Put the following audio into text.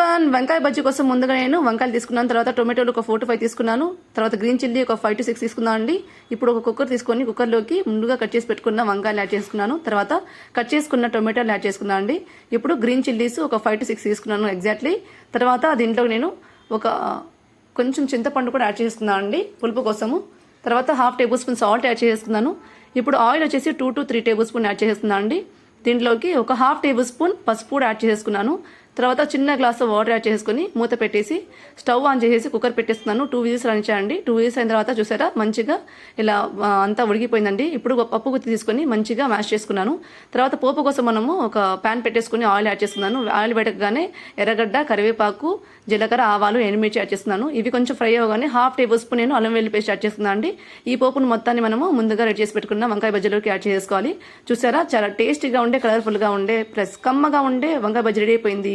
One వంకాయ బజ్జీ కోసం ముందుగా నేను వంకాయలు తీసుకున్నాను. తర్వాత టొమాటోలు ఒక ఫోర్ టు ఫైవ్ తీసుకున్నాను. తర్వాత గ్రీన్ చిల్లీ ఒక ఫైవ్ టు సిక్స్ తీసుకున్నాను అండి. ఇప్పుడు ఒక కుక్కర్ తీసుకొని కుక్కర్లోకి ముందుగా కట్ చేసి పెట్టుకున్న వంకాయలు యాడ్ చేసుకున్నాను. తర్వాత కట్ చేసుకున్న టొమాటోలు యాడ్ చేసుకున్నాను అండి. ఇప్పుడు గ్రీన్ చిల్లీస్ ఒక ఫైవ్ టు సిక్స్ తీసుకున్నాను ఎగ్జాక్ట్లీ. తర్వాత దీంట్లో నేను ఒక కొంచెం చింతపండు కూడా యాడ్ చేసుకున్నాను అండి పులుపు కోసము. తర్వాత half tablespoon salt add చేసుకున్నాను. ఇప్పుడు ఆయిల్ వచ్చేసి two to three tablespoon add చేస్తున్నాను అండి. దీంట్లోకి ఒక హాఫ్ టేబుల్ స్పూన్ పసుపు కూడా యాడ్ చేసుకున్నాను. తర్వాత చిన్న గ్లాస్ వాటర్ యాడ్ చేసుకుని మూత పెట్టేసి స్టవ్ ఆన్ చేసేసి కుక్కర్ పెట్టేస్తున్నాను. టూ విజిల్స్ చేయండి టూ విజిల్స్ అయిన తర్వాత చూసారా మంచిగా ఇలా అంతా ఉడికిపోయిందండి. ఇప్పుడు పప్పు గుత్తి తీసుకొని మంచిగా మ్యాష్ చేసుకున్నాను. తర్వాత పోపు కోసం మనము ఒక ప్యాన్ పెట్టేసుకొని ఆయిల్ యాడ్ చేస్తున్నాను ఆయిల్ పెట్టగానే ఎర్రగడ్డ కరివేపాకు జీలకర్ర ఆవాలు ఎండుమిర్చి యాడ్ చేస్తున్నాను ఇవి కొంచెం ఫ్రై అవ్వగానే హాఫ్ టేబుల్ స్పూన్ నేను అల్లం వెల్లి పేస్ట్ యాడ్ చేస్తున్నాను అండి. ఈ పోపును మొత్తాన్ని మనము ముందుగా రెడీ చేసి పెట్టుకున్న వంకాయ బజ్జీలోకి యాడ్ చేసుకోవాలి. చూసారా చాలా టేస్టీగా ఉండే కలర్ఫుల్గా ఉండే ప్లస్ కమ్మగా ఉండే వంకాయ బజ్జీ రెడీ అయిపోయింది.